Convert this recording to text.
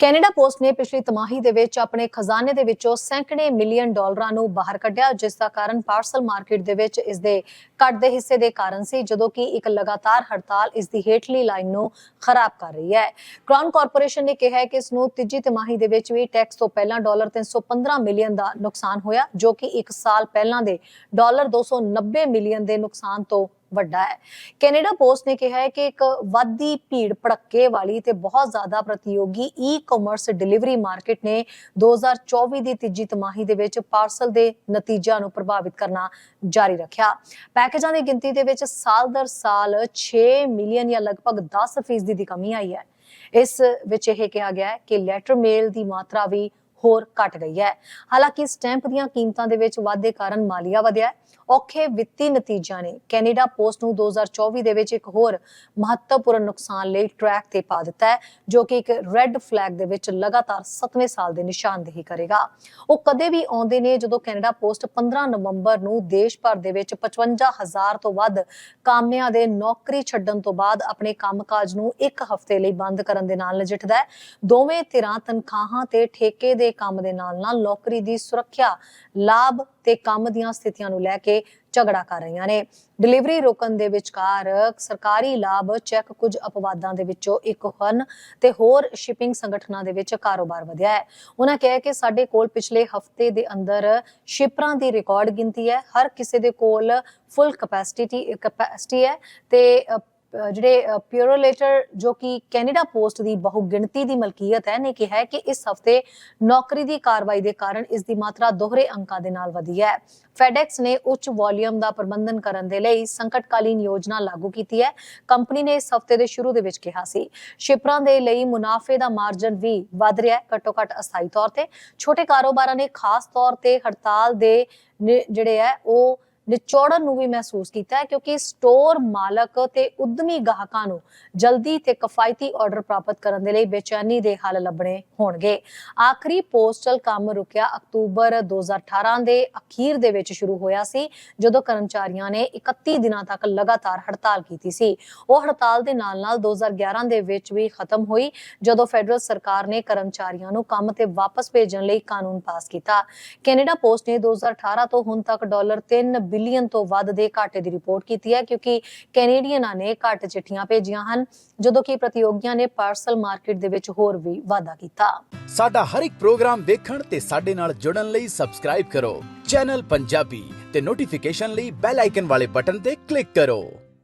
Canada post ਨੇ ਪਿਛਲੀ ਤਿਮਾਹੀ ਦੇ ਵਿੱਚ ਆਪਣੇ ਖਜ਼ਾਨੇ ਦੇ ਵਿੱਚੋਂ ਸੈਂਕੜੇ ਮਿਲੀਅਨ ਡਾਲਰਾਂ ਨੂੰ ਬਾਹਰ ਕੱਢਿਆ, ਜਿਸ ਦਾ ਕਾਰਨ ਪਾਰਸਲ ਮਾਰਕੀਟ ਦੇ ਵਿੱਚ ਇਸ ਦੇ ਘਟਦੇ ਹਿੱਸੇ ਦੇ ਕਾਰਨ ਸੀ, ਜਦੋਂ ਕਿ ਇੱਕ ਲਗਾਤਾਰ ਹੜਤਾਲ ਇਸ ਦੀ ਹੇਠਲੀ ਲਾਈਨ ਨੂੰ ਖਰਾਬ ਕਰ ਰਹੀ ਹੈ। ਕ੍ਰਾਊਨ ਕਾਰਪੋਰੇਸ਼ਨ ਨੇ ਕਿਹਾ ਹੈ ਕਿ ਇਸ ਨੂੰ ਤੀਜੀ ਤਿਮਾਹੀ ਦੇ ਵਿੱਚ ਵੀ ਟੈਕਸ ਤੋਂ ਪਹਿਲਾਂ ਡਾਲਰ 315 ਮਿਲੀਅਨ ਦਾ ਨੁਕਸਾਨ ਹੋਇਆ, ਜੋ ਕਿ ਇੱਕ ਸਾਲ ਪਹਿਲਾਂ ਦੇ ਡਾਲਰ 290 ਮਿਲੀਅਨ ਦੇ ਨੁਕਸਾਨ ਤੋਂ ਵੱਡਾ ਹੈ। ਕੈਨੇਡਾ ਪੋਸਟ ਨੇ ਕਿਹਾ ਹੈ ਕਿ ਇੱਕ ਵਾਧੀ ਭੀੜ ਭੜੱਕੇ ਵਾਲੀ ਤੇ ਬਹੁਤ ਜ਼ਿਆਦਾ ਪ੍ਰਤੀਯੋਗੀ ਈ-ਕਾਮਰਸ ਡਿਲੀਵਰੀ ਮਾਰਕੀਟ ਨੇ 2024 ਦੀ ਤੀਜੀ ਤਿਮਾਹੀ ਦੇ ਵਿੱਚ ਪਾਰਸਲ ਦੇ ਨਤੀਜਿਆਂ ਨੂੰ ਪ੍ਰਭਾਵਿਤ ਕਰਨਾ ਜਾਰੀ ਰੱਖਿਆ। ਪੈਕੇਜਾਂ ਦੀ ਗਿਣਤੀ ਦੇ ਵਿੱਚ ਸਾਲ ਦਰ ਸਾਲ 6 ਮਿਲੀਅਨ ਜਾਂ ਲਗਭਗ 10% ਦੀ ਕਮੀ ਆਈ ਹੈ। ਇਸ ਵਿੱਚ ਇਹ ਕਿਹਾ ਗਿਆ ਹੈ ਕਿ ਲੈਟਰ ਮੇਲ ਦੀ ਮਾਤਰਾ ਵੀ ਹੋਰ ਘਟ ਗਈ ਹੈ। ਹਾਲਾਂਕਿ ਸਟੈਂਪ ਦੀਆਂ ਕੀਮਤਾਂ ਦੇ ਵਿੱਚ ਵਾਧੇ ਕਾਰਨ ਮਾਲੀਆ ਵਧਿਆ ਔਖੇ ਵਿੱਤੀ ਨਤੀਜਿਆਂ ਨੇ ਕੈਨੇਡਾ ਪੋਸਟ ਨੂੰ 2024 ਦੇ ਵਿੱਚ ਇੱਕ ਹੋਰ ਮਹੱਤਵਪੂਰਨ ਨੁਕਸਾਨ ਲਈ ਟਰੈਕ ਤੇ ਪਾ ਦਿੱਤਾ ਹੈ, ਜੋ ਕਿ ਇੱਕ ਰੈੱਡ ਫਲੈਗ ਦੇ ਵਿੱਚ ਲਗਾਤਾਰ 7ਵੇਂ ਸਾਲ ਦੇ ਨਿਸ਼ਾਨਦੇਹੀ ਕਰੇਗਾ। ਉਹ ਕਦੇ ਵੀ ਆਉਂਦੇ ਨੇ ਜਦੋਂ ਕੈਨੇਡਾ ਪੋਸਟ 15 ਨਵੰਬਰ ਨੂੰ ਦੇਸ਼ ਭਰ ਦੇ ਵਿੱਚ 55000 ਤੋਂ ਵੱਧ ਕਾਮਿਆਂ ਦੇ ਨੌਕਰੀ ਛੱਡਣ ਤੋਂ ਬਾਅਦ ਆਪਣੇ ਕੰਮਕਾਜ ਨੂੰ ਇੱਕ ਹਫ਼ਤੇ ਲਈ ਬੰਦ ਕਰਨ ਦੇ ਨਾਲ ਨਜਿੱਠਦਾ ਹੈ। ਦੋਵੇਂ ਧਿਰਾਂ ਤਨਖਾਹਾਂ ਤੇ ਠੇਕੇ ਦੇ ਕੰਮ ਦੇ ਨਾਲ ਨਾਲ ਨੌਕਰੀ ਦੀ ਸੁਰੱਖਿਆ, ਲਾਭ ਤੇ ਕੰਮ ਦੀਆਂ ਸਥਿਤੀਆਂ ਨੂੰ ਲੈ ਕੇ ਝਗੜਾ ਕਰ ਰਹੀਆਂ ਨੇ। ਡਿਲੀਵਰੀ ਰੋਕਣ ਦੇ ਵਿਚਕਾਰ ਸਰਕਾਰੀ ਲਾਭ ਚੈੱਕ ਕੁਝ ਅਪਵਾਦਾਂ ਦੇ ਵਿੱਚੋਂ ਇੱਕ ਹਨ ਤੇ ਹੋਰ ਸ਼ਿਪਿੰਗ ਸੰਗਠਨਾਂ ਦੇ ਵਿੱਚ ਕਾਰੋਬਾਰ ਵਧਿਆ ਹੈ। ਉਹਨਾਂ ਕਿਹਾ ਕਿ ਸਾਡੇ ਕੋਲ ਪਿਛਲੇ ਹਫ਼ਤੇ ਦੇ ਅੰਦਰ ਸ਼ਿਪਰਾਂ ਦੀ ਰਿਕਾਰਡ ਗਿਣਤੀ ਹੈ। ਹਰ ਕਿਸੇ ਦੇ ਕੋਲ ਫੁੱਲ ਕਪੈਸਿਟੀ ਕਪੈਸਿਟੀ ਹੈ ਤੇ ਜਿਹੜੇ ਪਿਊਰੋਲੇਟਰ ਜੋ ਕਿ ਕੈਨੇਡਾ ਪੋਸਟ ਦੀ ਬਹੁ ਦੀ ਮਲਕੀਅਤ ਹੈ, ਨੇ ਕਿਹਾ ਹੈ ਕਿ ਇਸ ਹਫ਼ਤੇ ਨੌਕਰੀ ਦੀ ਕਾਰਵਾਈ ਦੇ ਕਾਰਨ ਇਸ ਦੀ ਮਾਤਰਾ ਦੋਹਰੇ ਅੰਕਾਂ ਦੇ ਨਾਲ ਵਧੀ ਹੈ। ਫੈਡੈਕਸ ਨੇ ਉੱਚ ਵੋਲੀਅਮ ਦਾ ਪ੍ਰਬੰਧਨ ਕਰਨ ਦੇ ਲਈ ਸੰਕਟਕਾਲੀਨ ਯੋਜਨਾ ਲਾਗੂ ਕੀਤੀ ਹੈ। ਕੰਪਨੀ ਨੇ ਇਸ ਹਫ਼ਤੇ ਦੇ ਸ਼ੁਰੂ ਦੇ ਵਿੱਚ ਕਿਹਾ ਸੀ। ਸ਼ਿਪਰਾਂ ਦੇ ਲਈ ਮੁਨਾਫੇ ਦਾ ਮਾਰਜਨ ਵੀ ਵਧ ਰਿਹਾ ਹੈ ਘੱਟੋ ਘੱਟ ਅਸਥਾਈ ਤੌਰ ਤੇ। ਛੋਟੇ ਕਾਰੋਬਾਰਾਂ ਨੇ ਖਾਸ ਤੌਰ ਤੇ ਹੜਤਾਲ ਦੇ ਜਿਹੜੇ ਹੈ, ਉਹ ਨਿਚੋੜਨ ਨੂੰ ਵੀ ਮਹਿਸੂਸ ਕੀਤਾ ਹੈ, ਕਿਉਂਕਿ ਸਟੋਰ ਮਾਲਕ ਤੇ ਉਦਮੀ ਗਾਹਕਾਂ ਨੂੰ ਜਲਦੀ ਤੇ ਕਿਫਾਇਤੀ ਆਰਡਰ ਪ੍ਰਾਪਤ ਕਰਨ ਦੇ ਲਈ ਬੇਚੈਨੀ ਦੇ ਹੱਲ ਲੱਭਣੇ ਹੋਣਗੇ। ਆਖਰੀ ਪੋਸਟਲ ਕੰਮ ਰੁਕਿਆ ਅਕਤੂਬਰ 2018 ਦੇ ਅਖੀਰ ਦੇ ਵਿੱਚ ਸ਼ੁਰੂ ਹੋਇਆ ਸੀ, ਜਦੋਂ ਕਰਮਚਾਰੀਆਂ ਨੇ 31 ਦਿਨਾਂ ਤੱਕ ਲਗਾਤਾਰ ਹੜਤਾਲ ਕੀਤੀ ਸੀ। ਉਹ ਹੜਤਾਲ ਦੇ ਨਾਲ-ਨਾਲ 2011 ਦੇ ਵਿੱਚ ਵੀ ਖਤਮ ਹੋਈ, ਜਦੋਂ ਫੈਡਰਲ ਸਰਕਾਰ ਨੇ ਕਰਮਚਾਰੀਆਂ ਨੂੰ ਕੰਮ ਤੇ ਵਾਪਸ ਭੇਜਣ ਲਈ ਕਾਨੂੰਨ ਪਾਸ ਕੀਤਾ। ਕੈਨੇਡਾ ਪੋਸਟ ਨੇ 2018 ਤੋਂ ਹੁਣ ਤੱਕ ਡਾਲਰ 3 ਬਿਲੀਅਨ ਤੋਂ ਵੱਧ ਦੇ ਘਾਟੇ ਦੀ ਰਿਪੋਰਟ ਕੀਤੀ ਹੈ, ਕਿਉਂਕਿ ਕੈਨੇਡੀਅਨਾਂ ਨੇ ਘੱਟ ਚਿੱਠੀਆਂ ਭੇਜੀਆਂ ਹਨ, ਜਦੋਂ ਕਿ ਪ੍ਰਤੀਯੋਗੀਆਂ ਨੇ ਪਾਰਸਲ ਮਾਰਕੀਟ ਦੇ ਵਿੱਚ ਹੋਰ ਵੀ ਵਾਧਾ ਕੀਤਾ। ਸਾਡਾ ਹਰ ਇੱਕ ਪ੍ਰੋਗਰਾਮ ਦੇਖਣ ਤੇ ਸਾਡੇ ਨਾਲ ਜੁੜਨ ਲਈ ਸਬਸਕ੍ਰਾਈਬ ਕਰੋ। ਚੈਨਲ ਪੰਜਾਬੀ ਤੇ ਨੋਟੀਫਿਕੇਸ਼ਨ ਲਈ ਬੈਲ ਆਈਕਨ ਵਾਲੇ ਬਟਨ ਤੇ ਕਲਿੱਕ ਕਰੋ।